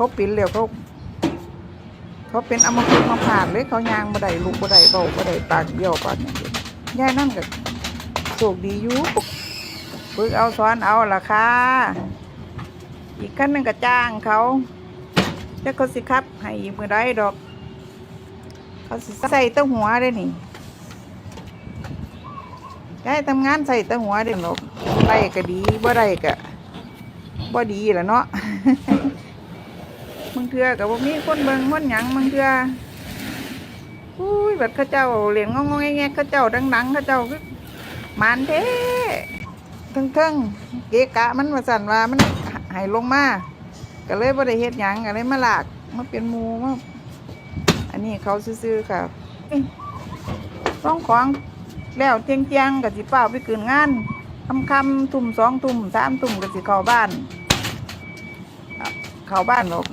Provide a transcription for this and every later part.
เขาเป็นแล้วเขาเขาเป็นอมพฤกมาผ่านเลยเขายางบ่ได้ลูกบ่ได้เบาบ่ได้ปากเบี้ยวปากอย่างเดียวยายนั่นก็โชคดีอยู่ฝึกเอาสอนเอาล่ะค่ะ อีกขั้นหนึ่งก็จ้างเขาจะเขาสิครับ ให้อีกมือได้ดอก เขาสิใส่เต้าหัวได้นี่ได้ทำงานใส่เต้าหัวได้หรอกได้ก็ดีบ่ได้ก็บ่ดีแหละเนาะ มึงเถื่อกับบ่มีคนเบิ่งคนหยังมึงเถื่ออุ้ยบัดเขาเจ้าเหรียญงงๆแงๆเขาเจ้าดังๆเขาเจ้าคือมานเท่เทิงๆเกะกะมันว่าสั่นว่ามันหายลงมาก็เลยบ่ได้เฮ็ดหยังก็เลยมาหลากมาเป็นมูมาอันนี้เขาซื่อๆค่ะร้องของแล้วเที่ยงๆก็สิเป้าไปคืนงานค่ำๆทุ่มสองทุ่มสามทุ่มก็สิเข้าบ้าน เข้าบ้านหรอก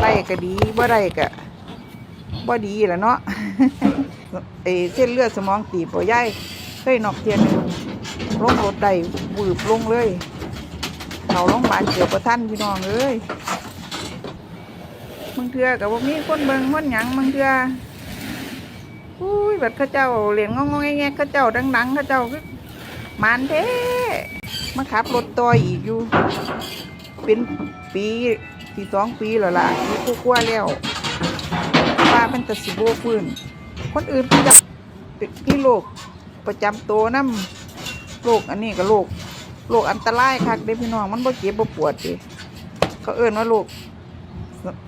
ได้ก็ดีบ่ได้ก็บ่ดีแหละเนาะเอเส้นเลือดสมองตีบบ่ย่ายเคยนอกเทียนหนึ่งลงรถได้วืบลงเลยเขาโรงบาลเกี่ยวประทันพี่น้องเอ้ยมึงเถื่อกับว่ามีคนเบิงคนหยังมึงเถื่ออุ้ยบัดเขาเจ้าเหรียญงงๆแงๆเขาเจ้าดังๆเขาเจ้าคือมานเท่มาขับรถต่อยอีกอยู่ เป็นปี ที่สองปีแล้วล่ะมีคู่กลัวแล้วว่าเป็นตะสิโบฟื้นคนอื่นเพิ่นจะติดที่โรคประจำตัวน้ำโรคอันนี้ก็โรคโรคอันตรายคักเด้พี่น้องมันบ่เจ็บบ่ปวดดิเขาเอิ้นว่าโรค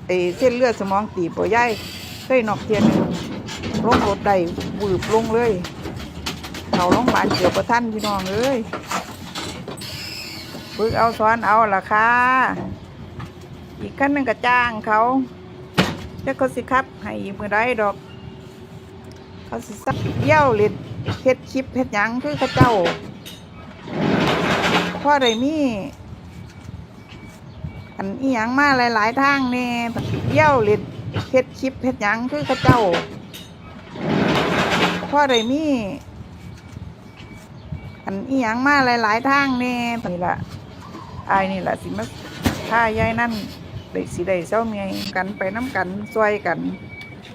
เอเส้นเลือดสมองตีบบ่ย่ายเคยนอกเทียนหนึ่งลงรถได้วืบลงเลยเขาโรงบาลเกี่ยวประทันพี่น้องเอ้ยฝึกเอาสอนเอาล่ะค่ะ อีกขั้นหนึ่งก็จ้างเขาจะเขาสิครับ ให้อีกมือได้ดอก เขาสิซักเยี่ยวเล็ดเฮ็ดคลิปเฮ็ดหยังคือเขาเจ้าพ่อได้มีอันอีหยังมาหลายๆทางแน่เยี่ยวเล็ดเฮ็ดคลิปเฮ็ดหยังคือเขาเจ้าพ่อได้มีอันอีหยังมาหลายๆทางแน่นี่ละไอายนี่ละสิมาถ้ายายนั่น สิได้เจ้าเมียกันไปน้ำกันซอยกัน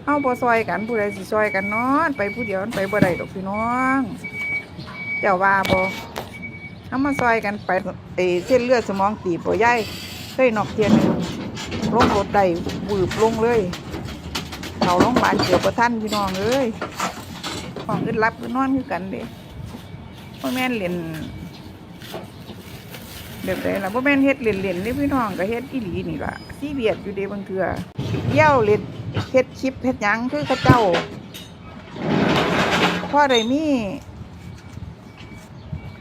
เฮาบ่ซอยกันผู้ใดสิซอยกันเนาะไปผู้เดียวไปบ่ได้ดอกพี่น้อง เจ้าว่าบ่เฮามาซอยกันไปเอเส้นเลือดสมองตีบบ่ยายเคยนอกเทียนร่งลงรถได้วืบลงเลยเขาโรงบาลเกี่ยวประทันพี่น้องเอ้ยของอึดรับอึดนอนคือกันเด้พ่อแม่นเล่น แบบไหนล่ะพ่อแม่นเฮ็ดเล่นเล่นๆนี่พี่น้องก็เฮ็ดอีหลีนี่ล่ะซีเบียดอยู่เด้บางเทื่อเยี่ยวเล่นเฮ็ดคลิปเฮ็ดหยังคือเขาเจ้าพ่อได้มี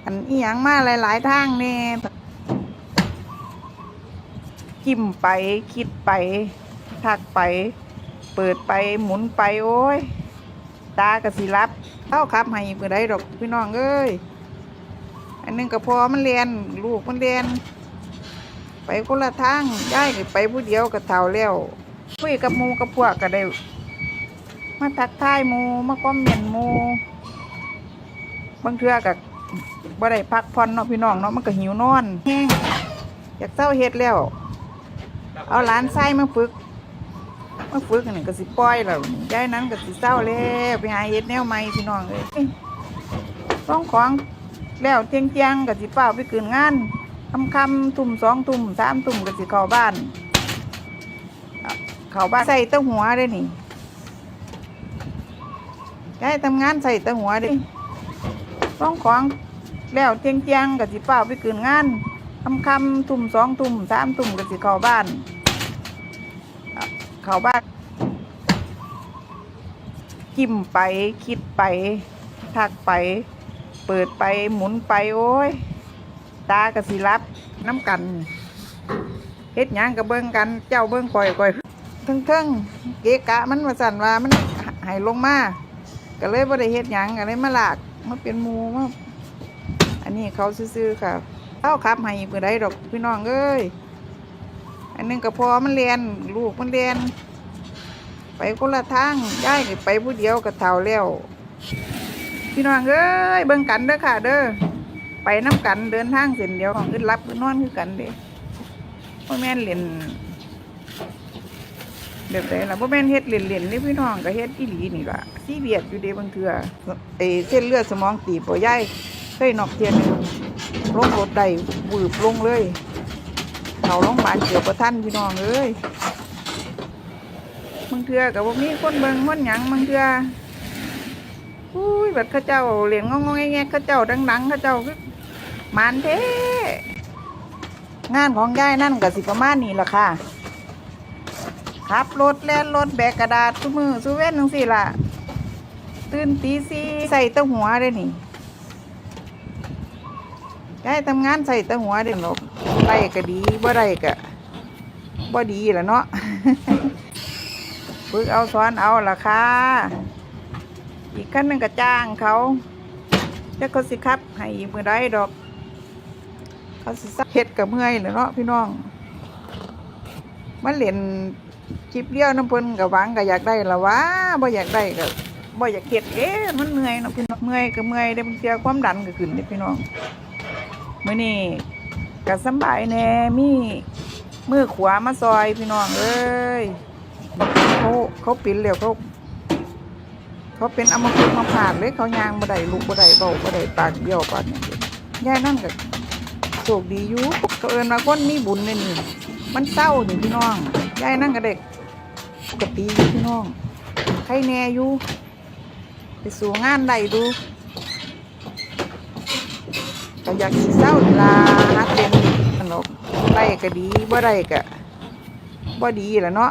อันอีหยังมาหลาย ๆ ทางแน่จิ้มไปคิดไปทักไป เปิดไปหมุนไปโอ้ย ตากระสิรับเท่าครับให้เพื่อได้ดอกพี่น้องเอ้ย อันหนึงก็พอมันเรียนลูกมันเรียน ไปคนละทางย้ายไปผู้เดียวก็เท่าแล้วคุยกับมูกับพวกก็ได้ มาทักทายมูมาคอมเมนต์หมูบางเทื่อก็บ่ได้พักผ่อนเนาะพี่น้องเนาะมันก็หิวนอนแห้งอยากเศร้าเฮ็ดแล้ว เอาหลานไส้มาฝึกมาฝึกนี่ก็สิปล่อยแล้วย้ายนั้นก็สิเศร้าแล้วไปหาเฮ็ดแนวใหม่พี่น้องเอ้ยร้องของ แล้วเที่ยงเที่ยงๆก็สิเป้าไปคืนงานคำคำทุ่มสองทุ่มสามทุ่มก็สิเข้าบ้าน เข้าบ้านใส่ต้าหัวได้นี่ย้ทำงานใส่ต้าหัวเด้ร้องของแล้วเที่ยงเที่ยงๆก็สิเป้าไปคืนงานคำคำทุ่มสองทุ่มสามทุ่มก็สิเข้าบ้าน เขาบ้านจิ้มไปคิดไปทักไป เปิดไปหมุนไปโอ้ย ตากระสิรับน้ำกันเฮ็ดหยังกับเบิ้งกัน เจ้าเบิ้งคอยคอยเทิงเทิงๆเกะกะมันมาสั่นว่ามันหายลงมาก็เลยบ่ได้เฮ็ดหยังก็เลยมาลากมาเป็นหมูมาอันนี้เขาซื่อๆค่ะเท่าครับให้เพื่อได้ดอกพี่น้องเอ้ยอันหนึงก็พอมันเรียนลูกมันเรียนไปคนละทางย้ายไปผู้เดียวก็เท่าแล้ว พี่น้องเอ้ยเบิ่งกันเด้อค่ะ เด้อไปน้ำกันเดินทางเส้นเดียวของขึ้นรับขึ้นนอนคือกันเด้พ่อแม่นเล่นแบบไหนล่ะบ่อแม่เฮ็ดเล่นๆนี่พี่น้องก็เฮ็ดอีหลีนี่ล่ะซีเรียสอยู่เด้บางเทื่อไอเส้นเลือดสมองตีบบ่ยายเคยนอกเทียนลงรถได้วืบลงเลยเขาโรงบาลเกือบบ่ทันพี่น้องเอ้ยบางเทื่อก็บ่มีคนเบิ่งคนหยังบางเทื่อ อุ้ยบัดเขาเจ้าเลี้ยงงงๆแงๆเขาเจ้าดังๆเขาเจ้าคือมานเท่งานของยายนั่นก็สิประมาณนี้ละค่ะขับรถแล่นรถแบกกระดาษทุมือสุเว้นจังสี่ละตื่นตีสี่ใส่ตะหัวได้นี่ได้ทำงานใส่ตะหัวได้หรอกได้ก็ดีบ่ได้ก็บ่ดีแหละเนาะฝึกเอาสอนเอาละค่ะ อีกขั้นหนึ่งก็จ้างเขาแล้วเขาสิครับ ให้มือได้ดอก เขาสิซักเฮ็ดกับเมื่อยแหละเนาะพี่น้องมันเล่นคลิปเดียวน้ำเพิ่นกับหวังก็อยากได้ละวะบ่อยากได้ก็บ่อยากเฮ็ดเอ๊ะมันเหนื่อยเนาะพี่น้องเมื่อยก็เมื่อยได้บางเทีความดันก็ขึ้นเด้พี่น้องมื้อนี้ก็สบายแน่มีมือขวามาซอยพี่น้องเอ้ยเขาเขาปินแล้วเขา เขาเป็นอมพฤกมาผ่านเลยเขายางบ่ได้ลูกบ่ได้เบาบ่ได้ปากเบี้ยวปานนี้ยายนั่นก็โชคดีอยู่ก็เอิ้นว่าคนมีบุญเลยนี่มันเศร้านี่พี่น้องยายนั่งกับเด็กปกติอยู่พี่น้องใครแน่อยู่ไปสู่งานใดดูก็อยากสิเศร้าลาฮัดเรียนขนมได้ก็ดีบ่ได้ก็บ่ดีแหละเนาะ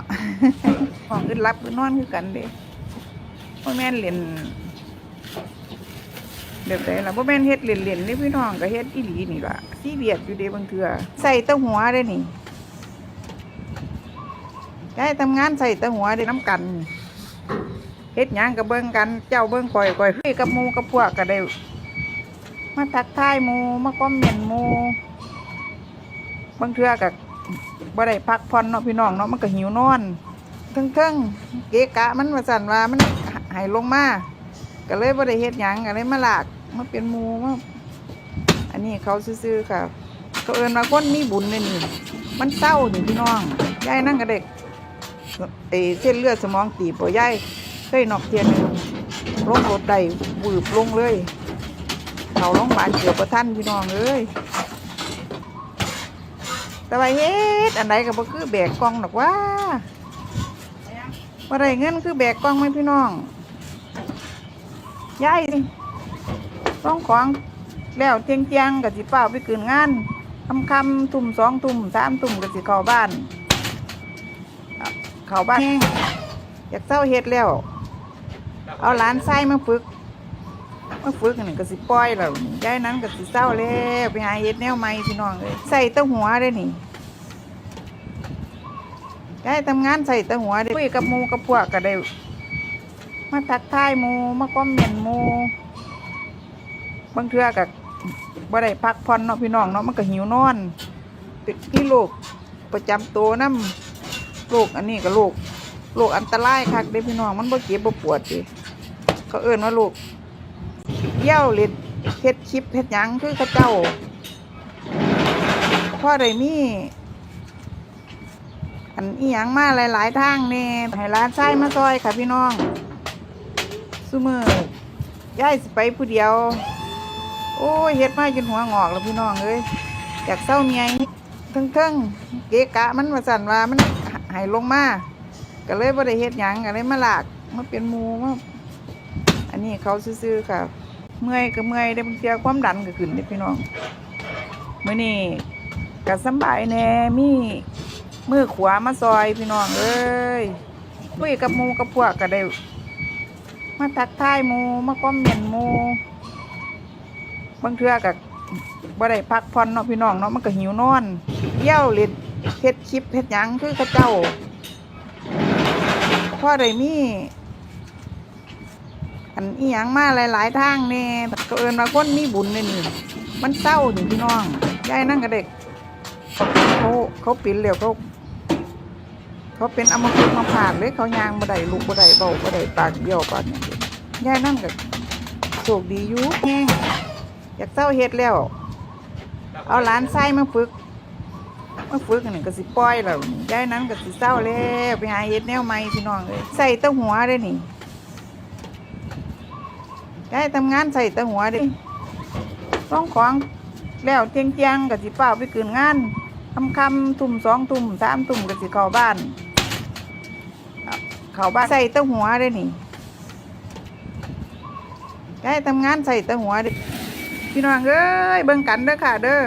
ห้องอึดรับอึดนอนคือกันเด้ บ่อแม่เล่นแบบไหนล่ะบ่อแม่เฮ็ดเล่นๆนี่พี่น้องก็เฮ็ดอีหลีนี่ล่ะซีเรียสอยู่เดบางเทื่อใส่ตะหัวได้นี่ได้ทำงานใส่ตะหัวได้น้ำกันเฮ็ดหยังกับเบิ่งกัน เจ้าเบิ่งข่อยข่อยคุยกับมูกับพวกก็ได้มาทักทายมูมาคอมเมนต์มูบางเทื่อก็บ่ได้พักผ่อนเนาะพี่น้องเนาะมันก็หิวนอนเทิงๆเกะกะมันว่าสั่นว่ามัน ใหายลงมาก็เลยบ่ได้เฮ็ดหยังก็เลยมาลากมาเป็นหมูมาอันนี้เขาซื่อๆค่ะ เขาเอินว่าคนมีบุญเลยนี่ มันเศร้านี่พี่น้องยายนั่งกับเด็กเอเส้นเลือดสมองตีบบ่ยายเคยนอกเทียนงลงรถได้วืบลงเลยเขาโรงพยาบาลเกือบประทันพี่น้องเอ้ยแต่ว่าเฮ็ดอันไหนก็บ่คือแบกกล่องดอกว่าบ่ได้เงินคือแบกกล่องไหมพี่น้อง ยายต้องของแล้วเที่ยงเที่ยงๆกับสิเป้าไปคืนงานคำคำๆตุ่มสองตุ่มสามตุ่มก็สิเข้าบ้านเอาเข้าบ้านแห้งอยากเศร้าเฮ็ดแล้ว เอาหลานไส้มาฝึกมาฝึกอันนี่ก็สิปล่อยแล้วนี่ยายนั้นก็สิเศร้าแล้วไปหาเฮ็ดแนวใหม่พี่น้องเลยใส่แตะหัวได้นี่ยายทำงานใส่แตะหัวได้คุยกับหมูกับพวกก็ได้ มาทักทายหมูมาคอมเมนต์หมูบางเทื่อก็บ่ได้พักผ่อนเนาะพี่น้องเนาะมันก็หิวนอนติดที่โรคประจำตัวน้ำโรคอันนี้ก็โรคโรคอันตรายคักเด้พี่น้องมันบ่เจ็บบ่ปวดดิเขาเอิ้นว่าโรคเยี่ยวเล็ดเฮ็ดคลิปเฮ็ดหยังคือเขาเจ้าพ่อได้มีอันอีหยังมาหลาย ๆ ทางแน่ให้ร้านชายมาซอยค่ะพี่น้อง ซุมือยายสิไปผู้เดียว โอ้ยเฮ็ดมาจนหัวงอกแล้วพี่น้องเอ้ยอยากเศร้าเมียเทิงๆเกะกะมันว่าสั่นว่ามันหายลงมาก็เลยบ่ได้เฮ็ดหยังก็เลยมาลากมาเป็นมูมาอันนี้เขาซื่อๆค่ะ เมื่อยก็เมื่อยได้บางเทีความดันก็ขึ้นเด้พี่น้องมื้อนี้ก็สบายแน่มีมือขวามาซอยพี่น้องเอ้ยคุยกับมูกับพวกก็ได้ มาทักทายมูมาคอมเมนมูบางเทื่อก็บ่ได้พักผ่อนเนาะพี่น้องเนาะมันก็หิวนอนเยี่ยวเล็ดเฮ็ดคลิปเฮ็ดหยังคือเขาเจ้าพ่อได้มีอันอีหยังมาหลาย ๆ ทางแน่ก็เอิ้นว่าคนมีบุญเลยนี่ มันเศร้านี่พี่น้องยายนั่งกับเด็กเขาเขาปินแล้วเขา เขาเป็นอมพฤกมาผ่านเลยเขายางบ่ได้ลูกบ่ได้เบาบ่ได้ปากเบี้ยวปานนี้ยายนั่งกับโชคดีอยู่แงอยากเศร้าเฮ็ดแล้ว เอาหลานไส้มาฝึกมาฝึกอันนี่ก็สิปล่อยแล้วยายนั้นก็สิเศร้าแล้วไปหาเฮ็ดแนวใหม่พี่น้องเอ้ยใส่ตะหัวเด้นี่ยายทำงานใส่ตะหัวเด้ต้องของแล้วเที่ยงเที่ยงๆก็สิเฝ้าไปคืนงานคำคำๆทุ่มสองทุ่มสามทุ่มก็สิเข้าบ้าน เขาบ้านใส่ตะหัวได้นี่ย้ายทำงานใส่ตะหัวด้พี่น้องเอ้ยเบิ่งกันเด้อค่ะ เด้อ